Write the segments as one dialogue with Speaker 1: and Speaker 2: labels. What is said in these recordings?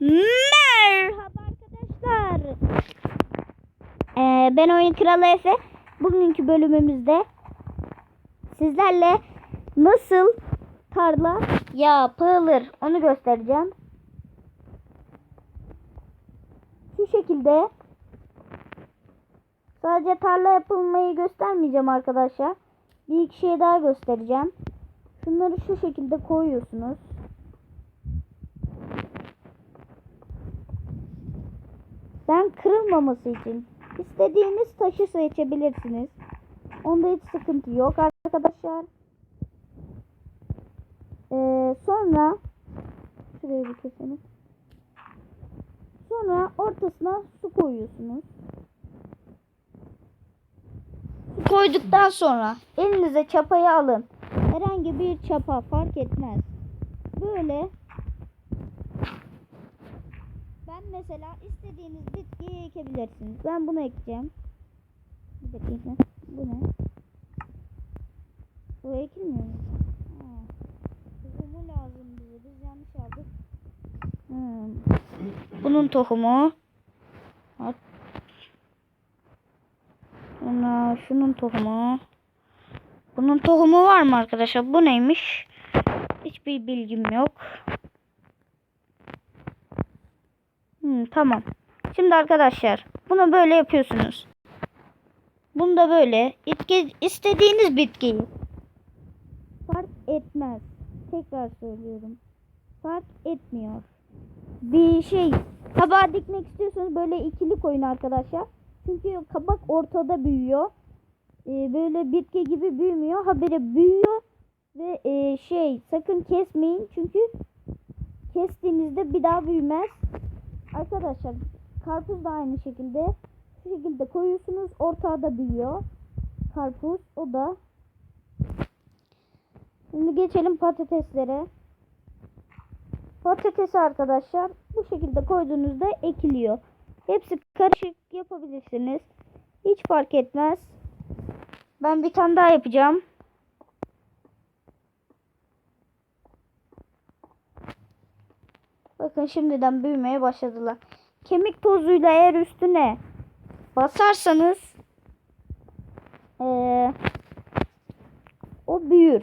Speaker 1: Merhaba arkadaşlar. Ee, ben Oyun Kralı Efe. Bugünkü bölümümüzde sizlerle nasıl tarla yapılır onu göstereceğim. Şu şekilde sadece tarla yapılmayı göstermeyeceğim arkadaşlar. Bir iki şey daha göstereceğim. Şunları şu şekilde koyuyorsunuz. Ben kırılmaması için istediğiniz taşı seçebilirsiniz. Onda hiç sıkıntı yok arkadaşlar. Ee, sonra şuraya bir keselim. Sonra ortasına su koyuyorsunuz. Su koyduktan sonra elinize çapayı alın. Herhangi bir çapa fark etmez. Böyle ben mesela istediğiniz bitkiyi ekebilirsiniz. Ben bunu ekeceğim. Bir dakika. Bu ne? Bu ekilmiyor mu? Tohumu lazım bize. Biz yanlış aldık. Hmm. Bunun tohumu. Bak. Sonra şunun tohumu. Bunun tohumu var mı arkadaşlar? Bu neymiş? Hiçbir bilgim yok. Hmm, tamam. Şimdi arkadaşlar bunu böyle yapıyorsunuz. Bunu da böyle itki, istediğiniz bitkiyi fark etmez. Tekrar söylüyorum. Fark etmiyor. Bir şey kabağı dikmek istiyorsanız böyle ikili koyun arkadaşlar. Çünkü kabak ortada büyüyor. Ee, böyle bitki gibi büyümüyor. Habire büyüyor ve e, şey sakın kesmeyin çünkü kestiğinizde bir daha büyümez. Arkadaşlar karpuz da aynı şekilde şu şekilde koyuyorsunuz ortada da büyüyor. Karpuz o da. Şimdi geçelim patateslere. Patatesi arkadaşlar bu şekilde koyduğunuzda ekiliyor. Hepsi karışık yapabilirsiniz. Hiç fark etmez. Ben bir tane daha yapacağım. Bakın şimdiden büyümeye başladılar. Kemik tozuyla eğer üstüne basarsanız ee, o büyür.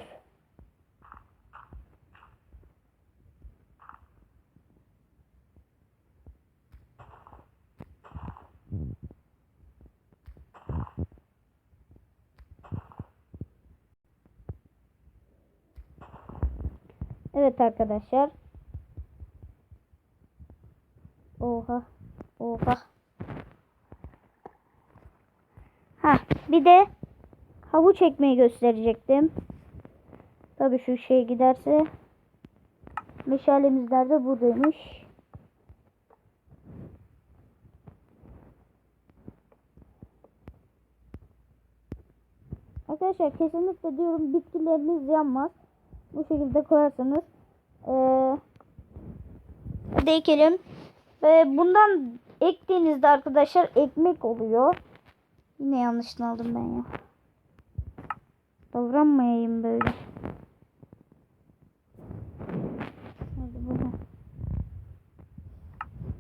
Speaker 1: Evet arkadaşlar. Oha. Oha. Ha, bir de havuç ekmeği gösterecektim. Tabii şu şey giderse meşalemizler de buradaymış. Arkadaşlar kesinlikle diyorum bitkileriniz yanmaz. Bu şekilde koyarsanız ee, hadi ekelim. Ve bundan ektiğinizde arkadaşlar ekmek oluyor. Yine yanlışını aldım ben ya. Davranmayayım böyle.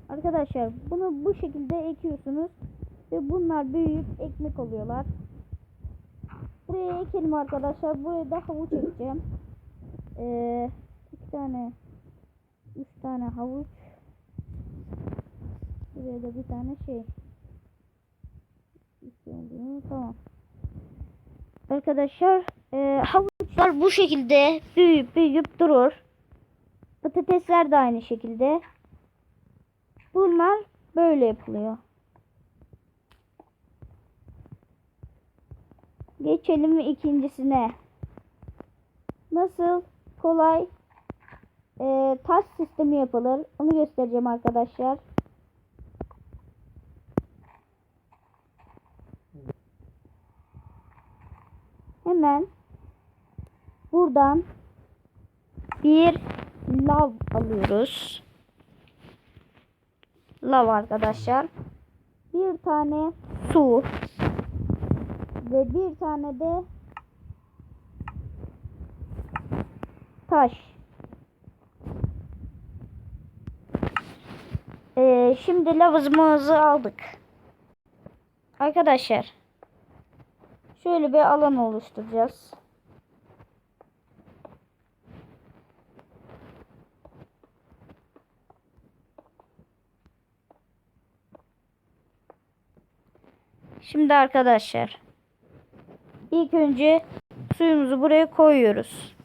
Speaker 1: Arkadaşlar bunu bu şekilde ekiyorsunuz. Ve bunlar büyüyüp ekmek oluyorlar. Buraya ekelim arkadaşlar. Buraya da havuç ekeceğim. Ee, iki tane, üç tane havuç. Buraya da bir tane şey. Tamam. Arkadaşlar e, havuçlar bu şekilde büyüyüp büyüyüp durur. Patatesler de aynı şekilde. Bunlar böyle yapılıyor. Geçelim ikincisine. Nasıl kolay e, taş sistemi yapılır. Onu göstereceğim arkadaşlar. Hemen buradan bir lav alıyoruz. Lav arkadaşlar. Bir tane su ve bir tane de taş. Ee, şimdi lavızımızı aldık. Arkadaşlar. Şöyle bir alan oluşturacağız. Şimdi arkadaşlar. ilk önce suyumuzu buraya koyuyoruz.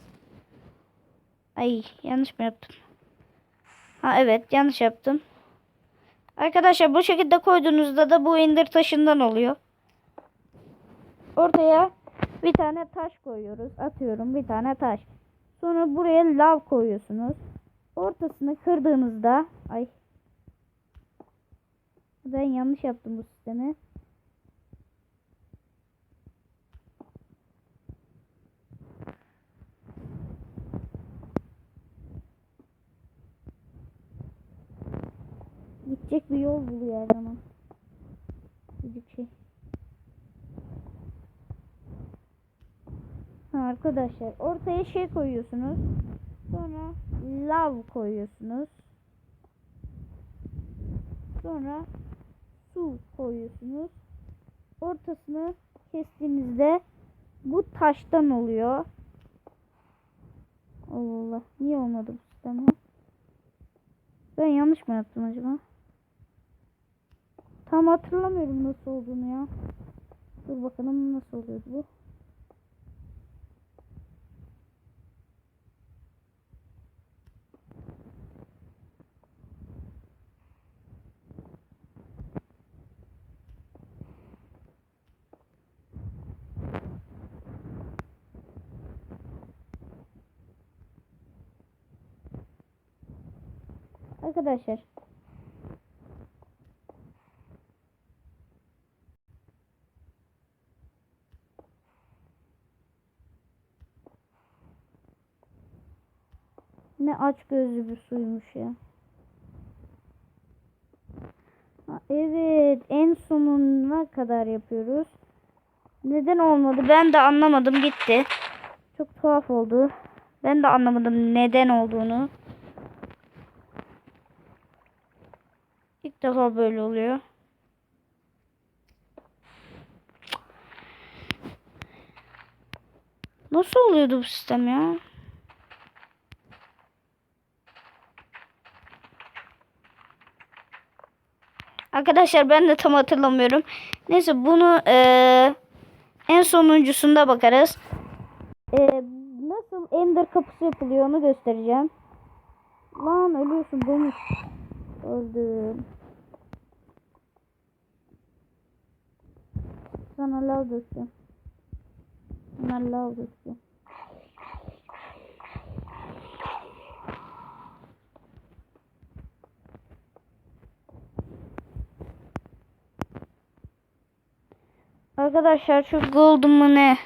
Speaker 1: Ay yanlış mı yaptım? Ha evet yanlış yaptım. Arkadaşlar bu şekilde koyduğunuzda da bu indir taşından oluyor. Ortaya bir tane taş koyuyoruz. Atıyorum bir tane taş. Sonra buraya lav koyuyorsunuz. Ortasını kırdığınızda ay ben yanlış yaptım bu sistemi. Gidecek bir yol buluyor her zaman. Gidecek şey. Ha, arkadaşlar ortaya şey koyuyorsunuz. Sonra lav koyuyorsunuz. Sonra su koyuyorsunuz. Ortasını kestiğinizde bu taştan oluyor. Allah Allah. Niye olmadı bu sistem? Ben yanlış mı yaptım acaba? Tam hatırlamıyorum nasıl olduğunu ya. Dur bakalım nasıl oluyordu bu. Arkadaşlar Ne aç gözlü bir suymuş ya. Evet en sonuna kadar yapıyoruz. Neden olmadı ben de anlamadım gitti. Çok tuhaf oldu. Ben de anlamadım neden olduğunu. İlk defa böyle oluyor. Nasıl oluyordu bu sistem ya? Arkadaşlar ben de tam hatırlamıyorum. Neyse bunu eee, en sonuncusunda bakarız. Eee, nasıl Ender kapısı yapılıyor onu göstereceğim. Lan ölüyorsun domuz. Öldüm. Sana lav dökeceğim. Sana lav dökeceğim. Arkadaşlar şu golden mı ne?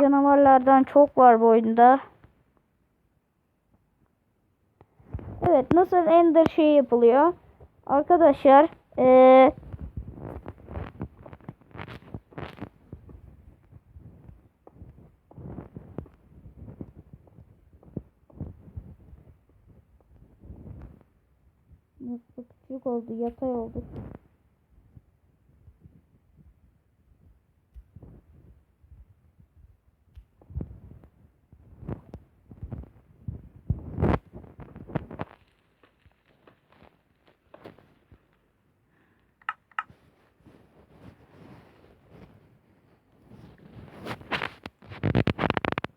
Speaker 1: Canavarlardan çok var bu oyunda. Evet nasıl ender şey yapılıyor? Arkadaşlar ee, Nasıl küçük oldu yatay oldu.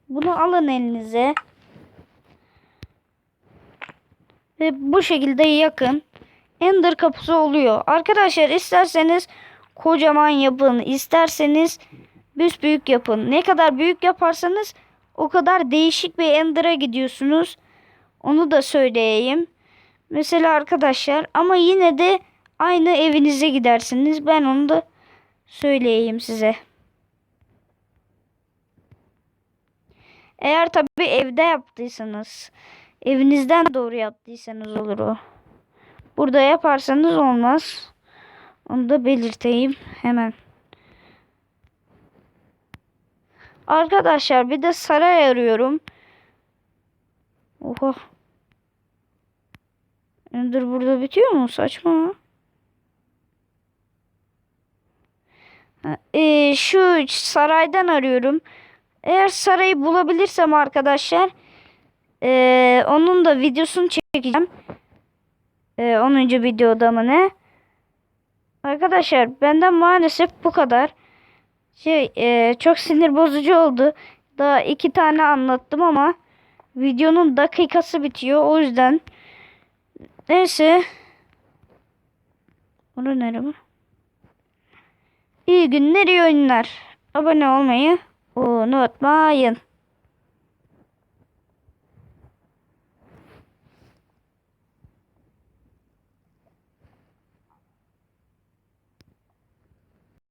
Speaker 1: Bunu alın elinize. Ve bu şekilde yakın. Ender kapısı oluyor. Arkadaşlar isterseniz kocaman yapın. isterseniz büyük yapın. Ne kadar büyük yaparsanız o kadar değişik bir Ender'a gidiyorsunuz. Onu da söyleyeyim. Mesela arkadaşlar ama yine de aynı evinize gidersiniz. Ben onu da söyleyeyim size. Eğer tabii evde yaptıysanız, evinizden doğru yaptıysanız olur o. Burada yaparsanız olmaz. Onu da belirteyim hemen. Arkadaşlar bir de saray arıyorum. Oha. Dur burada bitiyor mu? Saçma. Ee, şu saraydan arıyorum. Eğer sarayı bulabilirsem arkadaşlar ee, onun da videosunu çekeceğim. Ee, 10. videoda mı ne? Arkadaşlar benden maalesef bu kadar. Şey ee, çok sinir bozucu oldu. Daha iki tane anlattım ama videonun dakikası bitiyor. O yüzden neyse. Onu nereye bu? İyi günler, iyi oyunlar. Abone olmayı unutmayın.